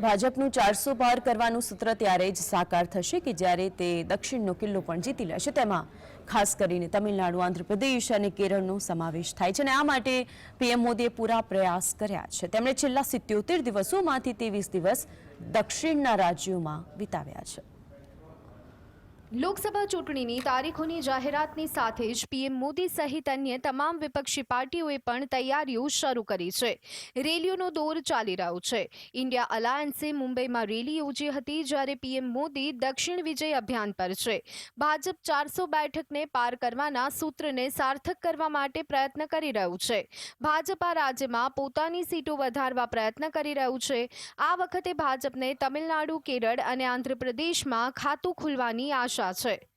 ભાજપનું ચારસો પાર કરવાનું સૂત્ર ત્યારે જ સાકાર થશે કે જ્યારે તે દક્ષિણનો કિલ્લો પણ જીતી લેશે. તેમાં ખાસ કરીને તમિલનાડુ, આંધ્રપ્રદેશ અને કેરળનો સમાવેશ થાય છે અને આ માટે પીએમ મોદીએ પૂરા પ્રયાસ કર્યા છે. તેમણે છેલ્લા સિત્યોતેર દિવસોમાંથી ત્રેવીસ દિવસ દક્ષિણના રાજ્યોમાં વિતાવ્યા છે. લોકસભા ચૂંટણીની તારીખોની જાહેરાતની સાથે જ પીએમ મોદી સહિત અન્ય તમામ વિપક્ષી પાર્ટીઓએ પણ તૈયારીઓ શરૂ કરી છે. રેલીઓનો દોર ચાલી રહ્યો છે. ઇન્ડિયા અલાયન્સે મુંબઈમાં રેલી યોજી હતી જ્યારે પીએમ મોદી દક્ષિણ વિજય અભિયાન પર છે. ભાજપ ચારસો બેઠકને પાર કરવાના સૂત્રને સાર્થક કરવા માટે પ્રયત્ન કરી રહ્યું છે. ભાજપ આ રાજ્યમાં પોતાની સીટો વધારવા પ્રયત્ન કરી રહ્યું છે. આ વખતે ભાજપને તમિલનાડુ, કેરળ અને આંધ્રપ્રદેશમાં ખાતું ખુલવાની આશા છે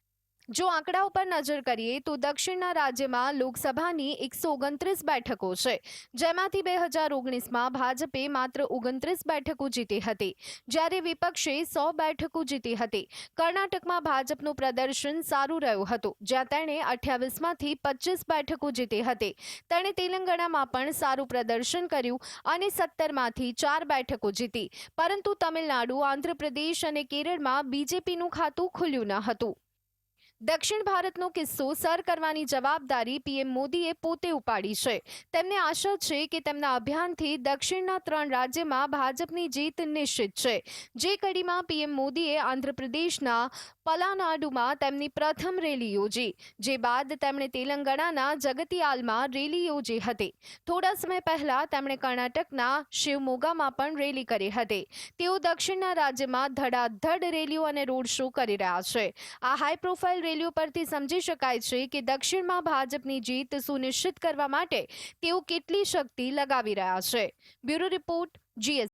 જો આંકડા ઉપર નજર કરીએ તો દક્ષિણના રાજ્યમાં લોકસભાની એકસો ઓગણત્રીસ બેઠકો છે. જેમાંથી બે હજાર ઓગણીસમાં ભાજપે માત્ર ઓગણત્રીસ બેઠકો જીતી હતી. જ્યારે વિપક્ષે સો બેઠકો જીતી હતી. કર્ણાટકમાં ભાજપનું પ્રદર્શન સારું રહ્યું હતું, જ્યાં તેણે અઠ્યાવીસમાંથી પચીસ બેઠકો જીતી હતી. તેણે તેલંગાણામાં પણ સારું પ્રદર્શન કર્યું અને સત્તરમાંથી ચાર બેઠકો જીતી. પરંતુ તમિલનાડુ, આંધ્રપ્રદેશ અને કેરળમાં બીજેપીનું ખાતું ખુલ્યું ન હતું. દક્ષિણ ભારતનો કિસ્સો સર કરવાની જવાબદારી પીએમ મોદીએ પોતે ઉપાડી છે. તેમને આશા છે કે તેમના અભિયાનથી દક્ષિણના ત્રણ રાજ્યમાં ભાજપની જીત નિશ્ચિત છે. જે કડીમાં પીએમ મોદીએ આંધ્રપ્રદેશના પલાનાડુમાં તેમની પ્રથમ રેલી યોજી, જે બાદ તેમણે તેલંગાણાના જગતિયાલમાં રેલી યોજી હતી. થોડા સમય પહેલા તેમણે કર્ણાટકના શિવમોગામાં પણ રેલી કરી હતી. તેઓ દક્ષિણના રાજ્યમાં ધડાધડ રેલીઓ અને રોડ શો કરી રહ્યા છે. આ હાઈ પ્રોફાઇલ રેલીઓ પરથી સમજી શકાય છે કે દક્ષિણમાં ભાજપની જીત સુનિશ્ચિત કરવા માટે તેઓ કેટલી શક્તિ લગાવી રહ્યા છે. Bureau report, GS.